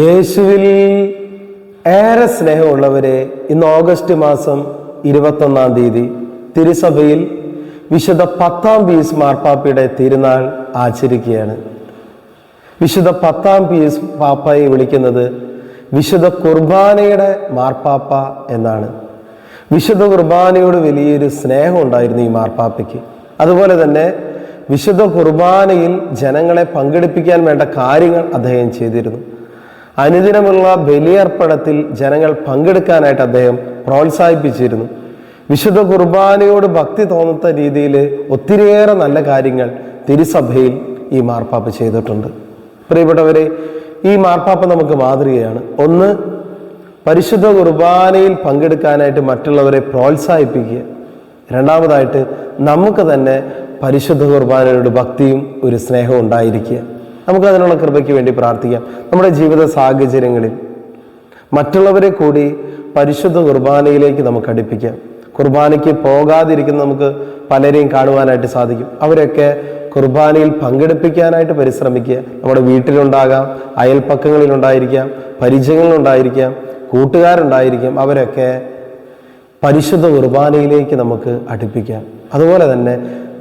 യേശുവിൽ ഏറെ സ്നേഹമുള്ളവരെ ഇന്ന് ഓഗസ്റ്റ് മാസം ഇരുപത്തൊന്നാം തീയതി തിരുസഭയിൽ വിശുദ്ധ പത്താം പീസ് മാർപ്പാപ്പയുടെ തിരുനാൾ ആചരിക്കുകയാണ്. വിശുദ്ധ പത്താം പീസ് പാപ്പയെ വിളിക്കുന്നത് വിശുദ്ധ കുർബാനയുടെ മാർപ്പാപ്പ എന്നാണ്. വിശുദ്ധ കുർബാനയോട് വലിയൊരു സ്നേഹം ഉണ്ടായിരുന്നു ഈ മാർപ്പാപ്പയ്ക്ക്. അതുപോലെ തന്നെ വിശുദ്ധ കുർബാനയിൽ ജനങ്ങളെ പങ്കെടുപ്പിക്കാൻ വേണ്ട കാര്യങ്ങൾ അദ്ദേഹം ചെയ്തിരുന്നു. അനുദിനമുള്ള ബലിയർപ്പണത്തിൽ ജനങ്ങൾ പങ്കെടുക്കാനായിട്ട് അദ്ദേഹം പ്രോത്സാഹിപ്പിച്ചിരുന്നു. വിശുദ്ധ കുർബാനയോട് ഭക്തി തോന്നുന്ന രീതിയിൽ ഒത്തിരിയേറെ നല്ല കാര്യങ്ങൾ തിരുസഭയിൽ ഈ മാർപ്പാപ്പ ചെയ്തിട്ടുണ്ട്. പ്രിയപ്പെട്ടവരെ ഈ മാർപ്പാപ്പ നമുക്ക് മാതൃകയാണ്. ഒന്ന് പരിശുദ്ധ കുർബാനയിൽ പങ്കെടുക്കാനായിട്ട് മറ്റുള്ളവരെ പ്രോത്സാഹിപ്പിക്കുക. രണ്ടാമതായിട്ട് നമുക്ക് തന്നെ പരിശുദ്ധ കുർബാനയോട് ഭക്തിയും ഒരു സ്നേഹവും ഉണ്ടായിരിക്കുക. നമുക്ക് അതിനുള്ള കൃപയ്ക്ക് വേണ്ടി പ്രാർത്ഥിക്കാം. നമ്മുടെ ജീവിത സാഹചര്യങ്ങളിൽ മറ്റുള്ളവരെ കൂടി പരിശുദ്ധ കുർബാനയിലേക്ക് നമുക്ക് അടുപ്പിക്കാം. കുർബാനയ്ക്ക് പോകാതിരിക്കുന്ന നമുക്ക് പലരെയും കാണുവാനായിട്ട് സാധിക്കും. അവരൊക്കെ കുർബാനയിൽ പങ്കെടുപ്പിക്കാനായിട്ട് പരിശ്രമിക്കുക. നമ്മുടെ വീട്ടിലുണ്ടാകാം അയൽപ്പക്കങ്ങളിലുണ്ടായിരിക്കാം പരിചയങ്ങളിലുണ്ടായിരിക്കാം കൂട്ടുകാരുണ്ടായിരിക്കാം. അവരൊക്കെ പരിശുദ്ധ കുർബാനയിലേക്ക് നമുക്ക് അടുപ്പിക്കാം. അതുപോലെ തന്നെ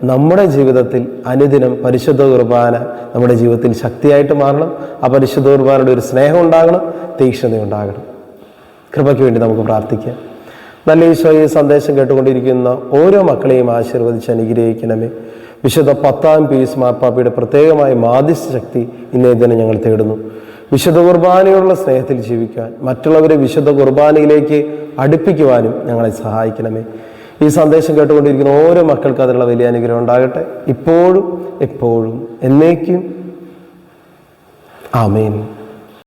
നമ്മുടെ ജീവിതത്തിൽ അനുദിനം പരിശുദ്ധ കുർബാന നമ്മുടെ ജീവിതത്തിൽ ശക്തിയായിട്ട് മാറണം. ആ പരിശുദ്ധ കുർബാനയുടെ ഒരു സ്നേഹം ഉണ്ടാകണം തീക്ഷ്ണത ഉണ്ടാകണം കൃപയ്ക്ക് വേണ്ടി നമുക്ക് പ്രാർത്ഥിക്കാം. നല്ല ഈശോ ഈ സന്ദേശം കേട്ടുകൊണ്ടിരിക്കുന്ന ഓരോ മക്കളെയും ആശീർവദിച്ച് അനുഗ്രഹിക്കണമേ. വിശുദ്ധ പത്താം പീസ് മാർപ്പാപ്പയുടെ പ്രത്യേകമായ മാധ്യസ്ഥ ശക്തി ഇന്നേ ദിനം ഞങ്ങൾ തേടുന്നു. വിശുദ്ധ കുർബാനയോടുള്ള സ്നേഹത്തിൽ ജീവിക്കാൻ മറ്റുള്ളവരെ വിശുദ്ധ കുർബാനയിലേക്ക് അടുപ്പിക്കുവാനും ഞങ്ങളെ സഹായിക്കണമേ. ഈ സന്ദേശം കേട്ടുകൊണ്ടിരിക്കുന്ന ഓരോ മക്കൾക്ക് അതിനുള്ള വലിയ അനുഗ്രഹം ഉണ്ടാകട്ടെ. ഇപ്പോഴും എപ്പോഴും എന്നേക്കും. ആമേൻ.